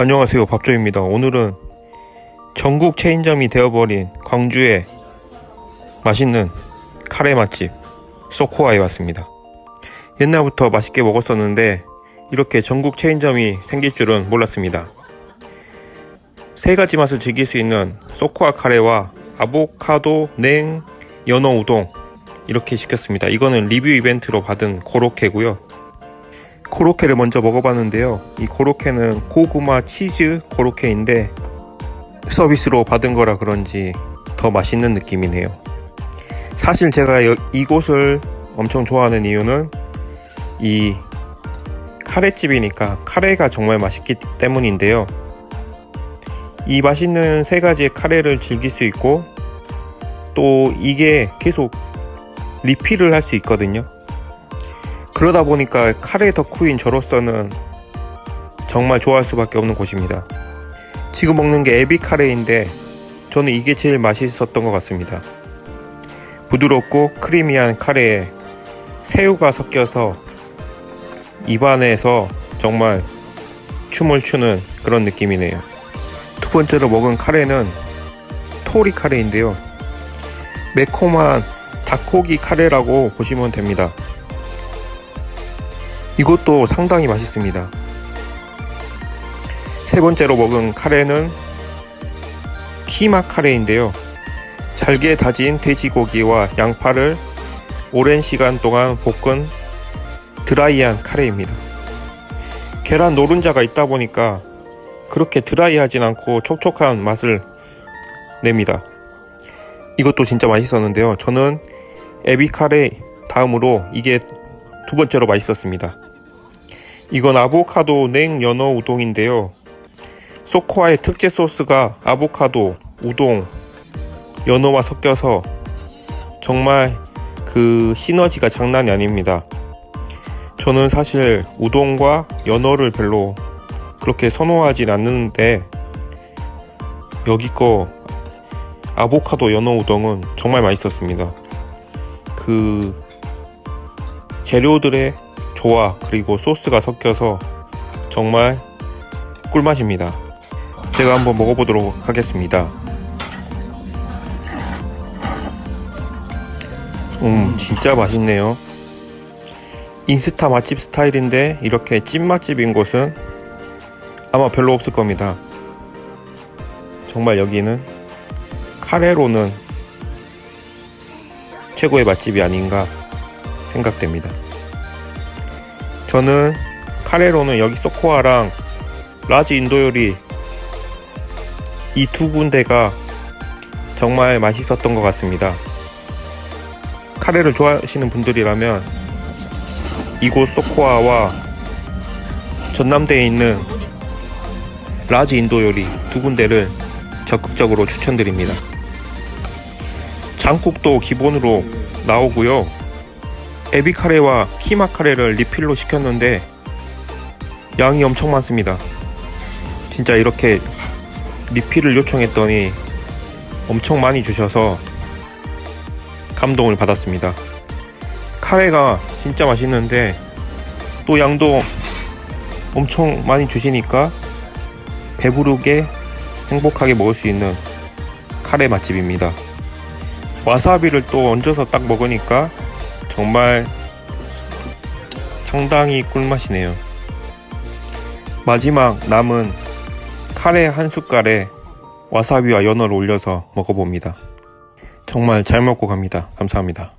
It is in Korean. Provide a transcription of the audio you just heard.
안녕하세요. 밥조입니다. 오늘은 전국 체인점이 되어버린 광주의 맛있는 카레 맛집 소코아에 왔습니다. 옛날부터 맛있게 먹었었는데 이렇게 전국 체인점이 생길 줄은 몰랐습니다. 세 가지 맛을 즐길 수 있는 소코아 카레와 아보카도 냉 연어 우동 이렇게 시켰습니다. 이거는 리뷰 이벤트로 받은 고로케고요 코로케를 먼저 먹어봤는데요. 이 코로케는 고구마 치즈 코로케인데 서비스로 받은 거라 그런지 더 맛있는 느낌이네요. 사실 제가 여- 이곳을 엄청 좋아하는 이유는 이 카레집이니까 카레가 정말 맛있기 때문인데요. 이 맛있는 세 가지의 카레를 즐길 수 있고 또 이게 계속 리필을 할 수 있거든요. 그러다 보니까 카레 덕후인 저로서는 정말 좋아할 수밖에 없는 곳입니다. 지금 먹는 게 에비 카레인데 저는 이게 제일 맛있었던 것 같습니다. 부드럽고 크리미한 카레에 새우가 섞여서 입안에서 정말 춤을 추는 그런 느낌이네요. 두 번째로 먹은 카레는 토리 카레인데요. 매콤한 닭고기 카레라고 보시면 됩니다. 이것도 상당히 맛있습니다. 세 번째로 먹은 카레는 키마 카레인데요. 잘게 다진 돼지고기와 양파를 오랜 시간 동안 볶은 드라이한 카레입니다. 계란 노른자가 있다 보니까 그렇게 드라이하진 않고 촉촉한 맛을 냅니다. 이것도 진짜 맛있었는데요. 저는 에비 카레 다음으로 이게 두 번째로 맛있었습니다. 이건 아보카도 냉 연어 우동인데요. 소코아의 특제 소스가 아보카도, 우동, 연어와 섞여서 정말 그 시너지가 장난이 아닙니다. 저는 사실 우동과 연어를 별로 그렇게 선호하진 않는데 여기 거 아보카도 연어 우동은 정말 맛있었습니다. 그 재료들의 조화 그리고 소스가 섞여서 정말 꿀맛입니다. 제가 한번 먹어보도록 하겠습니다. 음, 진짜 맛있네요. 인스타 맛집 스타일인데 이렇게 찐 맛집인 곳은 아마 별로 없을 겁니다. 정말 여기는 카레로는 최고의 맛집이 아닌가 생각됩니다. 저는 카레로는 여기 소코아랑 라지 인도 요리 이 두 군데가 정말 맛있었던 것 같습니다. 카레를 좋아하시는 분들이라면 이곳 소코아와 전남대에 있는 라지 인도 요리 두 군데를 적극적으로 추천드립니다. 장국도 기본으로 나오고요. 에비 카레와 키마 카레를 리필로 시켰는데 양이 엄청 많습니다. 진짜 이렇게 리필을 요청했더니 엄청 많이 주셔서 감동을 받았습니다. 카레가 진짜 맛있는데 또 양도 엄청 많이 주시니까 배부르게 행복하게 먹을 수 있는 카레 맛집입니다. 와사비를 또 얹어서 딱 먹으니까 정말 상당히 꿀맛이네요. 마지막 남은 카레 한 숟갈에 와사비와 연어를 올려서 먹어봅니다. 정말 잘 먹고 갑니다. 감사합니다.